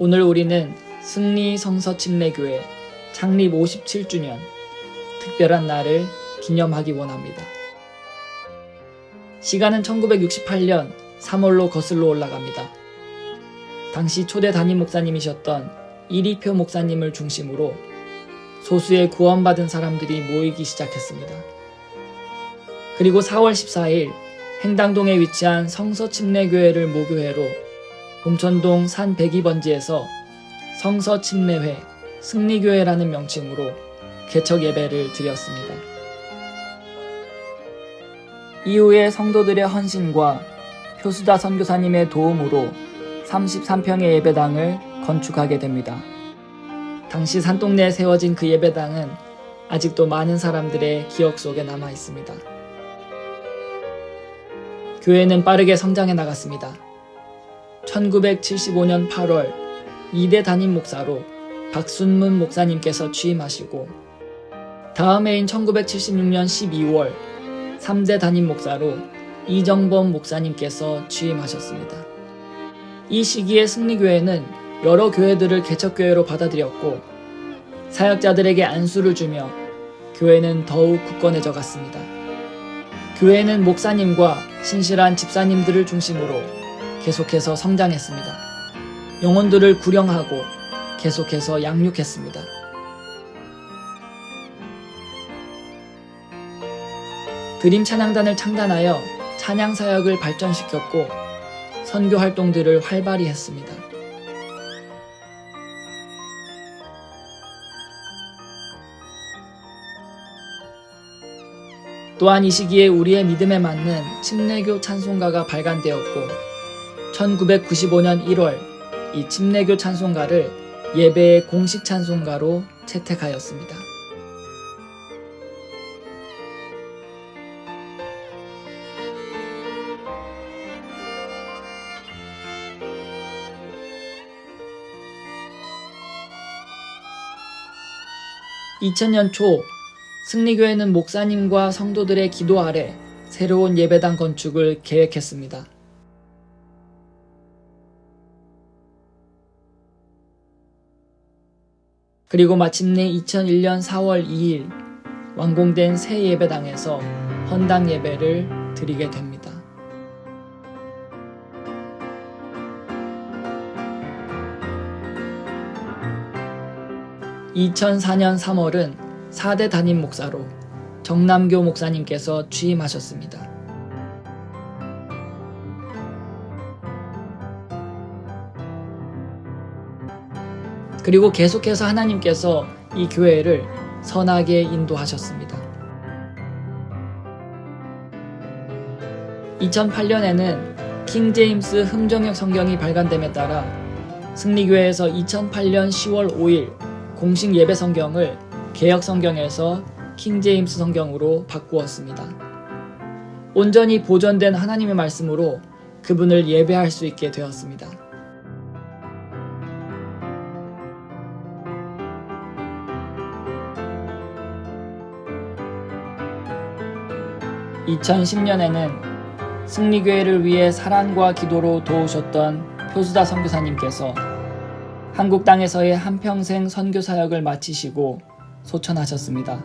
오늘 우리는 승리 성서 침례교회 창립 57주년 특별한 날을 기념하기 원합니다. 시간은 1968년 3월로 거슬러 올라갑니다. 당시 초대 담임 목사님이셨던 이리표 목사님을 중심으로 소수의 구원받은 사람들이 모이기 시작했습니다. 그리고 4월 14일 행당동에 위치한 성서 침례교회를 모교회로 봉천동 산 102번지에서 성서침례회 승리교회라는 명칭으로 개척 예배를 드렸습니다. 이후에 성도들의 헌신과 표수다 선교사님의 도움으로 33평의 예배당을 건축하게 됩니다. 당시 산동네에 세워진 그 예배당은 아직도 많은 사람들의 기억 속에 남아 있습니다. 교회는 빠르게 성장해 나갔습니다. 1975년 8월 2대 담임 목사로 박순문 목사님께서 취임하시고 다음 해인 1976년 12월 3대 담임 목사로 이정범 목사님께서 취임하셨습니다. 이 시기에 승리교회는 여러 교회들을 개척교회로 받아들였고 사역자들에게 안수를 주며 교회는 더욱 굳건해져 갔습니다. 교회는 목사님과 신실한 집사님들을 중심으로 계속해서 성장했습니다. 영혼들을 구령하고 계속해서 양육했습니다. 드림 찬양단을 창단하여 찬양 사역을 발전시켰고 선교 활동들을 활발히 했습니다. 또한 이 시기에 우리의 믿음에 맞는 침례교 찬송가가 발간되었고 1995년 1월 이 침례교 찬송가를 예배의 공식 찬송가로 채택하였습니다. (2000년) 초 승리교회는 목사님과 성도들의 기도 아래 새로운 예배당 건축을 계획했습니다. 그리고 마침내 2001년 4월 2일 완공된 새 예배당에서 헌당 예배를 드리게 됩니다. (2004년 3월은) 4대 담임 목사로 정남교 목사님께서 취임하셨습니다. 그리고 계속해서 하나님께서 이 교회를 선하게 인도하셨습니다. 2008년에는 킹 제임스 흠정역 성경이 발간됨에 따라 승리교회에서 2008년 10월 5일 공식 예배 성경을 개혁 성경에서 킹 제임스 성경으로 바꾸었습니다. 온전히 보존된 하나님의 말씀으로 그분을 예배할 수 있게 되었습니다. (2010년에는) 승리교회를 위해 사랑과 기도로 도우셨던 표수다 선교사님께서 한국 땅에서의 한평생 선교 사역을 마치시고 소천하셨습니다.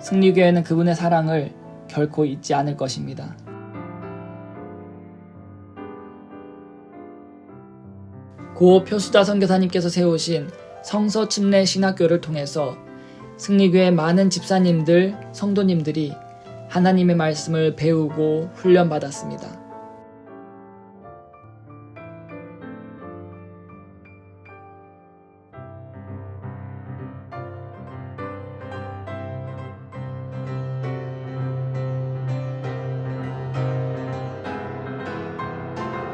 승리교회는 그분의 사랑을 결코 잊지 않을 것입니다. 고 표수다 선교사님께서 세우신 성서 침례 신학교를 통해서 승리교회 많은 집사님들, 성도님들이 하나님의 말씀을 배우고 훈련받았습니다.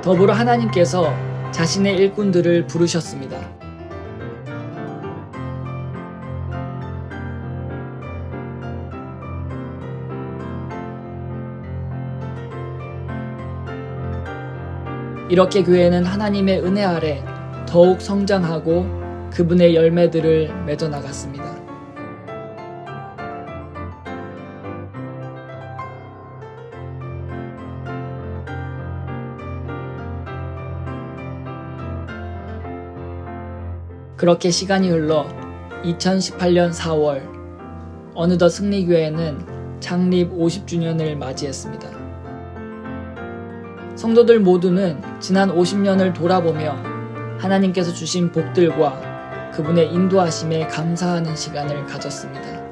더불어 하나님께서 자신의 일꾼들을 부르셨습니다. 이렇게 교회는 하나님의 은혜 아래 더욱 성장하고 그분의 열매들을 맺어 나갔습니다. 그렇게 시간이 흘러 2018년 4월 어느덧 승리교회는 창립 50주년을 맞이했습니다. 성도들 모두는 지난 50년을 돌아보며 하나님께서 주신 복들과 그분의 인도하심에 감사하는 시간을 가졌습니다.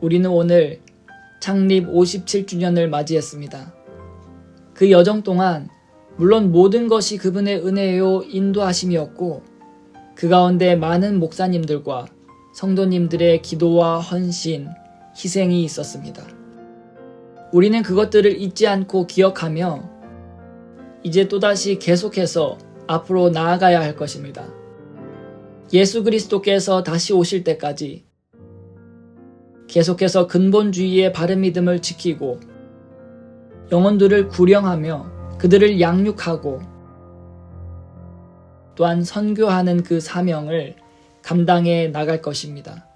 우리는 오늘 창립 57주년을 맞이했습니다. 그 여정 동안 물론 모든 것이 그분의 은혜요 인도하심이었고 그 가운데 많은 목사님들과 성도님들의 기도와 헌신, 희생이 있었습니다. 우리는 그것들을 잊지 않고 기억하며 이제 또다시 계속해서 앞으로 나아가야 할 것입니다. 예수 그리스도께서 다시 오실 때까지 계속해서 근본주의의 바른 믿음을 지키고 영혼들을 구령하며 그들을 양육하고 또한 선교하는 그 사명을 감당해 나갈 것입니다.